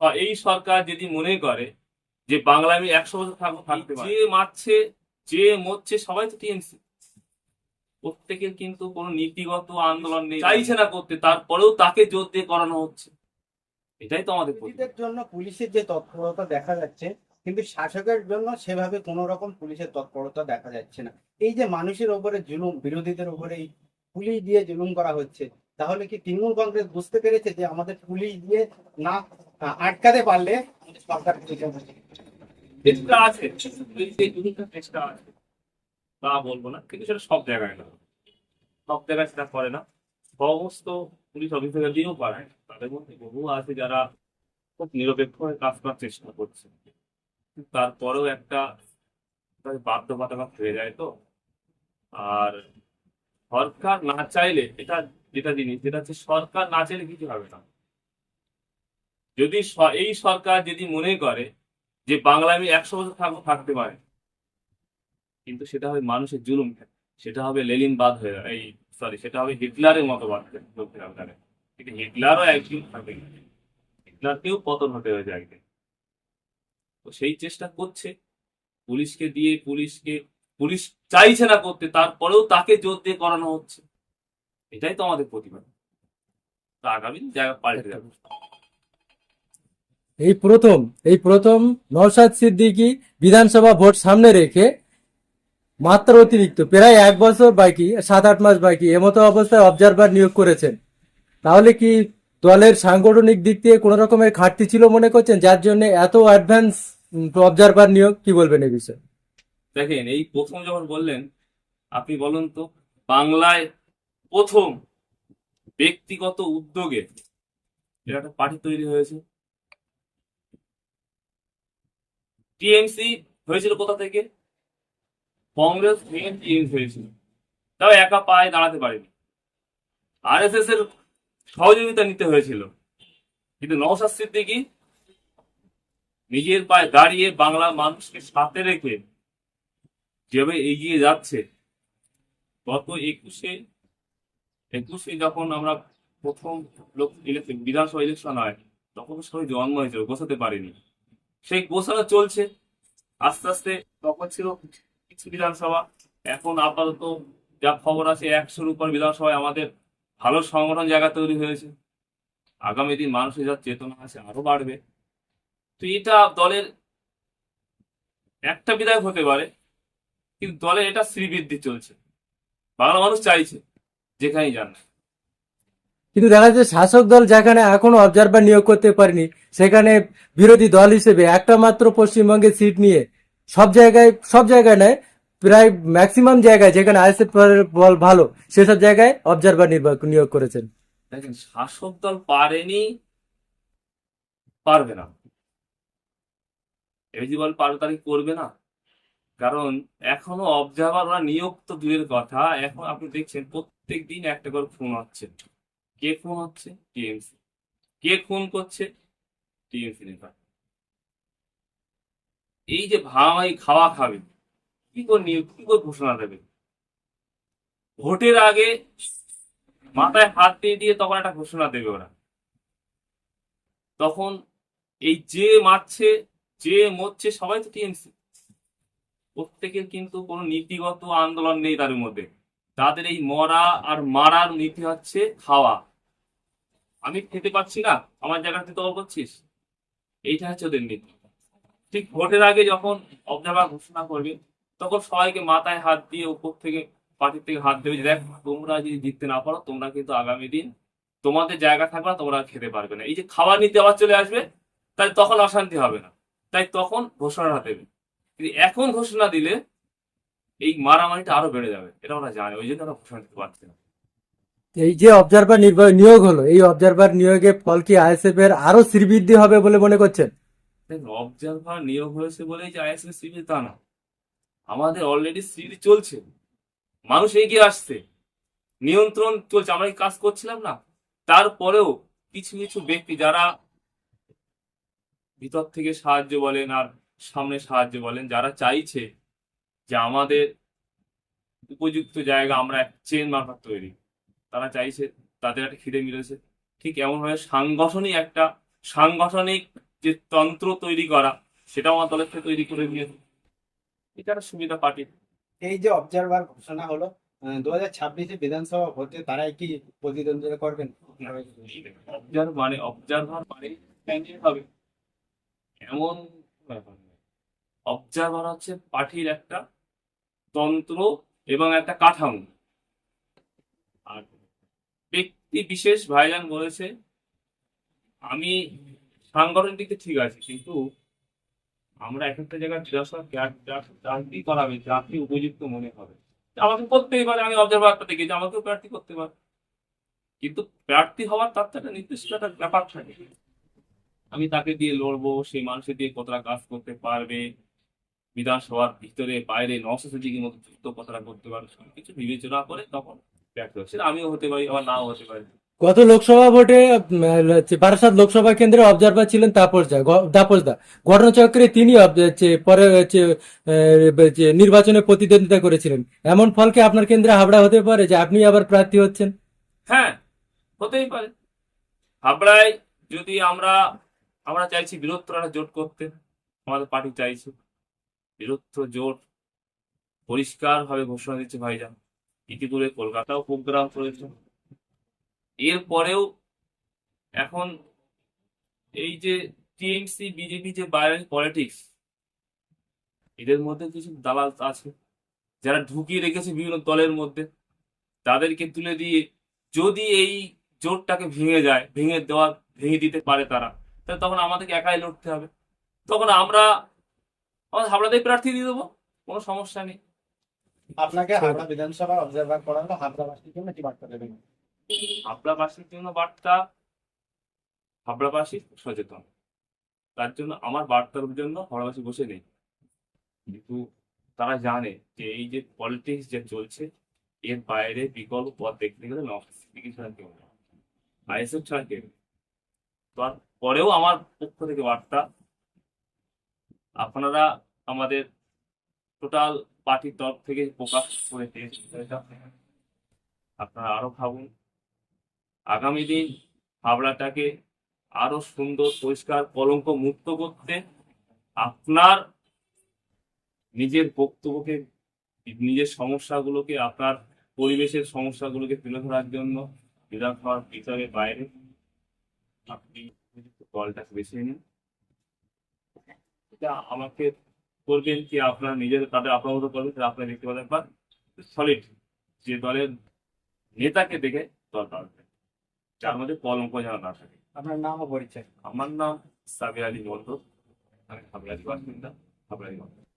বা এই সরকার যদি মনে করে যে বাংলা আমি একশো বছর থাকব থাকতে যে মারছে যে মরছে সবাই তো টিএমসি। প্রত্যেকের কিন্তু কোনো নীতিগত আন্দোলন নেই। চাইছে না করতে তারপরেও তাকে জোর দিয়ে করানো হচ্ছে। এটাই তো আমাদের জন্য পুলিশের যে তৎপরতা দেখা যাচ্ছে কিন্তু শাসকের জন্য সেভাবে কোনো রকম পুলিশের তৎপরতা দেখা যাচ্ছে না। এই যে মানুষের ওপরে জুলুম বিরোধীদের ওপরে এই পুলিশ দিয়ে জুলুম করা হচ্ছে তাহলে কি তৃণমূল কংগ্রেস বুঝতে পেরেছে যে আমাদের পুলিশ দিয়ে না আটকাতে পারলে চেষ্টা আছে চেষ্টা আছে, তা বলব না, কিন্তু সেটা সব জায়গায় না। সব জায়গায় সেটা করে না। সমস্ত পুলিশ অফিসার দিয়েও পারে, তাদের মধ্যে বহু আছে যারা খুব নিরপেক্ষ হয়ে কাজ করার চেষ্টা করছে। তারপরেও একটা বাধ্যবাধকতা হয়ে যায় তো। আর সরকার না চাইলে, এটা যেটা জিনিস যেটা হচ্ছে সরকার না চাইলে কিছু হবে না। যদি এই সরকার যদি মনে করে যে বাংলা আমি একশো বছর থাকব থাকতে পারে, কিন্তু সেটা হবে মানুষের জুলুম সেটা হবে লেলিন বাদ হয়ে এই সরি সেটা হবে হিটলারের মতো বাদ দক্ষিণ আফ্রিকায় কিন্তু হিটলারও একদিন থাকবে। হিটলারকেও পতন হতে হয়েছে একদিন তো সেই চেষ্টা করছে। পুলিশকে দিয়ে, পুলিশকে, পুলিশ চাইছে না করতে, তারপরেও তাকে জোর দিয়ে করানো হচ্ছে। এটাই তো আমাদের প্রতিবাদ। তো আগামী জায়গা পাল্টে যাবে। এই প্রথম এই প্রথম নওশাদ সিদ্দিকী বিধানসভা ভোট সামনে রেখে মাত্র অতিরিক্ত প্রায় এক বছর বাকি, সাত আট মাস বাকি এমতো অবস্থায় অবজারভার নিয়োগ করেছেন। তাহলে কি দলের সাংগঠনিক দিক দিয়ে কোনো রকমের ঘাটতি ছিল মনে করছেন? যার জন্য এত অ্যাডভান্স অবজারভার নিয়োগ, কি বলবেন এই বিষয়ে? দেখেন, এই প্রথম যখন বললেন, আপনি বলুন তো, বাংলায় প্রথম ব্যক্তিগত উদ্যোগে এর একটা পার্টি তৈরি হয়েছে টিএমসি হয়েছিল কোথা থেকে? কংগ্রেস থেকে টিএমসি হয়েছিল। তাও একা পায়ে দাঁড়াতে পারেনি। আর এস এর সহযোগিতা নিতে হয়েছিল। কিন্তু নওশাদ সিদ্দিকী নিজের পায়ে দাঁড়িয়ে বাংলা মানুষকে সাথে রেখে যেভাবে এগিয়ে যাচ্ছে, গত একুশে একুশে যখন আমরা প্রথম লোক ইলেকশন, বিধানসভা ইলেকশন হয়, তখন সবাই জন্ম হয়েছিল গোছাতে পারেনি। সেই গোছানো চলছে। আস্তে আস্তে তখন ছিল কিছু বিধানসভা। এখন আপাতত যা খবর আছে, একশোর উপর বিধানসভায় আমাদের ভালো সংগঠন জায়গা তৈরি হয়েছে। আগামী দিন মানুষের যা চেতনা আছে আরও বাড়বে। তো এটা দলের একটা বিধায়ক হতে পারে, কিন্তু দলের এটা শ্রীবৃদ্ধি চলছে। বাংলা মানুষ চাইছে, যেখানেই যান না। কিন্তু দেখা যাচ্ছে শাসক দল যেখানে এখনও অবজারভার নিয়োগ করতে পারেনি, সেখানে বিরোধী দল হিসেবে একটা মাত্র পশ্চিমবঙ্গে সিট নিয়ে সব জায়গায় সব জায়গায় নয়, প্রায় ম্যাক্সিমাম জায়গায় যেখানে বল ভালো, সেসব জায়গায় অবজারভার নিয়োগ করেছেন। দেখেন, শাসক দল পারেনি, পারবে না। যদি বল পারবে কি করবে না। কারণ এখনও অবজারভার নিয়োগ তো দূরের কথা, এখন আপনি দেখছেন প্রত্যেক দিন একটা করে ফোন হচ্ছে কে ফোন হচ্ছে? টিএমসি। কে ফোন করছে? টিএমসি নেতা। এই যে ভাঙাই খাওয়া খাবে, কি করে কি করে ঘোষণা দেবে? ভোটের আগে মাথায় হাত দিয়ে দিয়ে তখন একটা ঘোষণা দেবে ওরা। তখন এই যে মারছে, যে মরছে, সবাই তো টিএমসি। প্রত্যেকের কিন্তু কোনো নীতিগত আন্দোলন নেই তাদের মধ্যে। তাদের এই মরা আর মারার নীতি হচ্ছে খাওয়া। আমি খেতে পাচ্ছি না, আমার জায়গাতে তো করছিস এইটা হচ্ছে ওদের নীতি। ঠিক ভোটের আগে যখন অবজারভার ঘোষণা করবে, তখন সবাইকে মাথায় হাত দিয়ে উপর থেকে পার্টির থেকে হাত দেবে দেখ, তোমরা যদি জিততে না পারো, তোমরা কিন্তু আগামী দিন তোমাদের জায়গা থাকবে তোমরা খেতে পারবে না। এই যে খাবার নিতে আবার চলে আসবে তাই তখন অশান্তি হবে না। তাই তখন ঘোষণাটা দেবে। কিন্তু এখন ঘোষণা দিলে এই মারামারিটা আরও বেড়ে যাবে, এটা ওরা জানে, ওই জন্য ওরা ঘোষণা দিতে পারছে না। এই যে অবজারভার নিয়োগ হলো, এই অবজারভার নিয়োগে ফল কি আইএসএফ এর আরও শ্রীবৃদ্ধি হবে বলে মনে করছেন? অবজারভার নিয়োগ হয়েছে বলেই যে আইএসএস সিবি তা না। আমাদের অলরেডি সিবি চলছে। মানুষ এগিয়ে আসছে। নিয়ন্ত্রণ চলছে। আমরা কাজ করছিলাম না? তারপরেও কিছু কিছু ব্যক্তি যারা ভিতর থেকে সাহায্য বলেন আর সামনে সাহায্য বলেন, যারা চাইছে যে আমাদের উপযুক্ত জায়গা আমরা চেন মারফত তৈরি। তারা চাইছে তাদের একটা খিদে মিলেছে। ঠিক এমন ভাবে সাংগঠনিক একটা সাংগঠনিক যে তন্ত্র তৈরি করা সেটাও আমার দলের থেকে তৈরি করে দিয়েছে। এটা একটা সুবিধা পার্টির এই যে অবজারভার ঘোষণা হলো দু হাজার ছাব্বিশে বিধানসভা ভোটে তারাই কি প্রতিদ্বন্দ্বিতা করবেন? অবজার্ভ মানে অবজারভার মানে হবে। এমন অবজারভার হচ্ছে পার্টির একটা তন্ত্র এবং একটা কাঠামো। ব্যক্তি বিশেষ ভাইজান বলেছে, আমি সাংগঠনিক দিক ঠিক আছে, কিন্তু আমরা এক একটা জায়গায় করাবে যাকে উপযুক্ত মনে হবে। আমাকে করতেই পারে, আমি অবজারভারটা দেখেছি আমাকেও প্রার্থী করতে পারে। কিন্তু প্রার্থী হওয়ার তার একটা নির্দিষ্ট একটা ব্যাপার থাকে। আমি তাকে দিয়ে লড়বো, সেই মানুষের দিয়ে কতটা কাজ করতে পারবে, বিধানসভার ভিতরে, বাইরে নশো মতো যুক্ত কতটা করতে পারবে সব কিছু বিবেচনা করে তখন সেটা আমিও হতে পারি আবার নাও হতে পারি। গত লোকসভা ভোটে বারাসাত লোকসভা কেন্দ্রে অবজারভার ছিলেন তাপস দা তাপস দা। ঘটনাচক্রে তিনি পরে নির্বাচনে প্রতিদ্বন্দ্বিতা করেছিলেন। এমন ফলকে আপনার কেন্দ্রে হাবড়া হতে পারে যে আপনি আবার প্রার্থী হচ্ছেন? হ্যাঁ হতেই পারে। হাবড়ায় যদি আমরা আমরা চাইছি বৃহত্তর জোট করতে আমাদের পার্টি চাইছে। বৃহত্তর জোট পরিষ্কার ভাবে ঘোষণা দিচ্ছে ভাইজান। ইতিপূর্বে কলকাতাও প্রোগ্রাম করেছে। এরপরেও এখন এই যে টিএমসি, বিজেপি যে বাইরের পলিটিক্স এদের মধ্যে কিছু দালাল আছে। যারা ঢুকিয়ে রেখেছে বিভিন্ন দলের মধ্যে, তাদেরকে তুলে দিয়ে যদি এই জোটটাকে ভেঙে যায়, ভেঙে দেওয়া ভেঙে দিতে পারে তারা তাহলে তখন আমাদেরকে একাই লড়তে হবে। তখন আমরা আমাদের হাবড়াতেই প্রার্থী দিয়ে দেবো, কোনো সমস্যা নেই। আপনাকে হাবড়া বিধানসভা অবজারভার করা হলো হাবড়াবাসীর জন্য কি বার্তা দেবেন? হাবড়াবাসীর জন্য বার্তা হাবড়াবাসী সচেতন। তার জন্য আমার বার্তার জন্য হাবড়াবাসী বসে নেই। কিন্তু তারা জানে যে এই যে পলিটিক্স যে চলছে এর বাইরে বিকল্প পথ দেখতে গেলে নকশি ছাড়া কেউ নেই। আইএসএফ ছাড়া কেউ নেই। তারপরেও আমার পক্ষ থেকে বার্তা আপনারা আমাদের টোটাল পার্টির তরফ থেকে প্রকাশ করে আপনারা আরও ভাবুন, আগামী দিন হাবড়াটাকে আরও সুন্দর, পরিষ্কার কলঙ্ক মুক্ত করতে আপনার নিজের বক্তব্যকে, নিজের সমস্যাগুলোকে, আপনার পরিবেশের সমস্যাগুলোকে তুলে ধরার জন্য বিধানসভার ভিতরে বাইরে আপনি দলটাকে বেছে নিন। এটা আমাকে করবেন কি আপনার নিজের তাদের আপনার মতো করবেন তাহলে আপনার দেখতে পাবেন বা সলিড যে দলের নেতাকে দেখে দল পারবে যার মধ্যে কলঙ্ক যেন না থাকে। আপনার নাম ও পরিচয়। আমার নাম সাবির আলী মন্ডল আমি হাবড়ালি বাসিন্দা হাবড়ালি মন্ডল.